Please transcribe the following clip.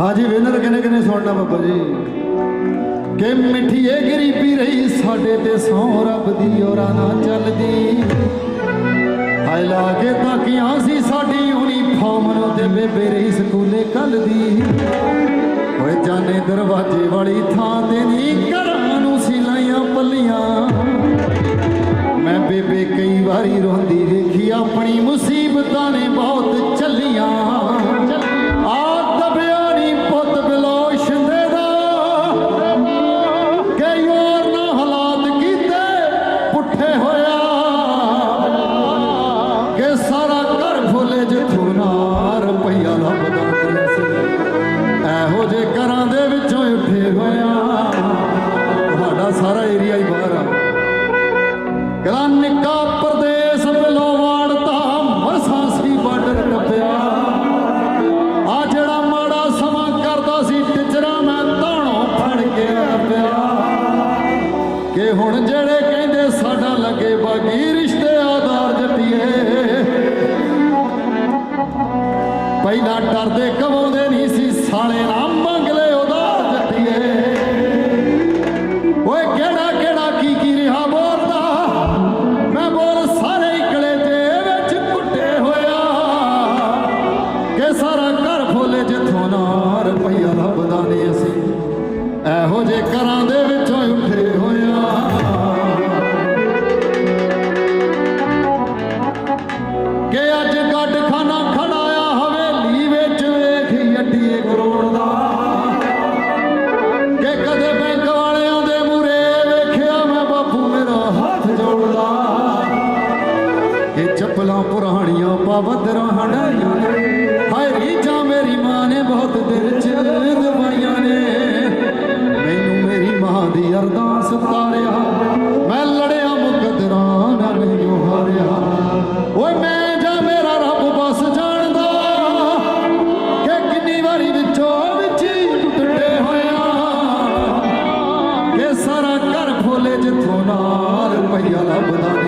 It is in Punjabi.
ਹਾਂਜੀ ਵਿਨਰ ਕਿਨੇ ਕਿਨੇ ਸੁਣਨਾ ਬਾਬਾ ਜੀ? ਕਿ ਮਿੱਠੀਏ ਗਰੀਬੀ ਰਹੀ ਸਾਡੇ ਤੇ ਸੌ ਰੱਬ ਦੀ ਔਰਾ ਨਾ ਚੱਲਦੀ। ਹਾਏ ਲਾਗੇ ਤਾਕੀਆਂ ਸੀ ਸਾਡੀ ਯੂਨੀਫਾਰਮ ਨੂੰ ਤੇ ਬੇਬੇ ਰਹੀ ਸਕੂਲੇ ਕੱਲ ਦੀ ਓਏ ਜਾਣੇ ਦਰਵਾਜ਼ੇ ਵਾਲੀ ਥਾਂ ਤੇ ਨਹੀਂ ਘਰਾਂ ਨੂੰ ਸੀ ਲਾਈਆਂ ਪੱਲੀਆਂ। ਮੈਂ ਬੇਬੇ ਕਈ ਵਾਰੀ ਰੋਂਦੀ ਦੇਖੀ ਆਪਣੀ ਮੁਸੀਬਤਾਂ ਨੇ ਬਹੁਤ ਹੋਇਆ। ਕਿ ਸਾਰਾ ਘਰ ਫੁੱਲੇ ਜਿੱਥੋਂ ਨਾ ਰੁਪਈਆ ਲੱਭਦਾ ਇਹੋ ਜੇ ਘਰਾਂ ਦੇ ਵਿੱਚੋਂ ਉੱਠੇ ਹੋਇਆ। ਤੁਹਾਡਾ ਸਾਰਾ ਏਰੀਆ ਹੀ ਬਾਹਰ ਆ। ਗਲਾ ਨਿੱਕਾ ਪ੍ਰਦੇਸ਼ ਬਿਲੋ ਵਾੜਤਾ ਮਰਸਾਂ ਸੀ ਬਾਰਡਰ ਟੱਪਿਆ। ਆ ਜਿਹੜਾ ਮਾੜਾ ਸਮਾਂ ਕਰਦਾ ਸੀ, ਟਿਚਰਾ ਮੈਂ ਧਾਣੋਂ ਫੜ ਕੇ ਲੱਭਿਆ ਕਿ ਹੁਣ ਜਿਹੜੇ ਕਹਿੰਦੇ ਲੱਗੇ ਬਾਗੀ ਰਿਸ਼ਤੇ ਆਧਾਰ ਜੱਟੀਏ ਪਹਿਲਾਂ ਡਰਦੇ ਕਵਾਉਂਦੇ ਨਹੀਂ ਸੀ, ਸਾਲੇ ਨਾ ਮੰਗ ਲੈ ਉਧਾਰ ਜੱਟੀਏ ਓਏ ਕਿਹੜਾ ਕਿਹੜਾ, ਕੀ ਕੀ ਰਿਹਾ ਬੋਲਦਾ? ਮੈਂ ਬੋਲ ਸਾਰੇ ਇਕਲੇ ਜੇ ਵਿੱਚ ਕੁੱਟੇ ਹੋਇਆ। ਕਿ ਸਾਰਾ ਘਰ ਫੋਲੇ ਜਿੱਥੋਂ ਨਾ ਰੁਪਈਆ ਲੱਭਦਾ ਨਹੀਂ ਅਸੀਂ। ਇਹੋ ਜੇ ਘਰਾਂ ਦੇ ਪੁਰਾਣੀਆਂ ਪਾਵਦਰਾਂ ਹਾਏ ਰੀਝਾਂ ਮੇਰੀ ਮਾਂ ਨੇ ਬਹੁਤ ਦਿਲ ਚ ਦਵਾਈਆਂ ਨੇ। ਮੈਨੂੰ ਮੇਰੀ ਮਾਂ ਦੀ ਅਰਦਾਸ ਉਤਾਰਿਆ। ਮੈਂ ਲੜਿਆ ਮੁਕਦਰਾਂ ਨਾਲ ਨਹੀਂ ਹਾਰਿਆ। ਓਏ ਮੈਂ ਜਾਂ ਮੇਰਾ ਰੱਬ ਬਸ ਜਾਣਦਾ ਕਿ ਕਿੰਨੀ ਵਾਰੀ ਵਿੱਚੋਂ ਵਿੱਚ ਟੁੱਟੇ ਹੋਇਆ। ਕਿ ਸਾਰਾ ਘਰ ਫੋਲੇ ਜਿੱਥੋਂ ਨਾਲ ਰੁਪਈਆ ਲੱਭਦਾ।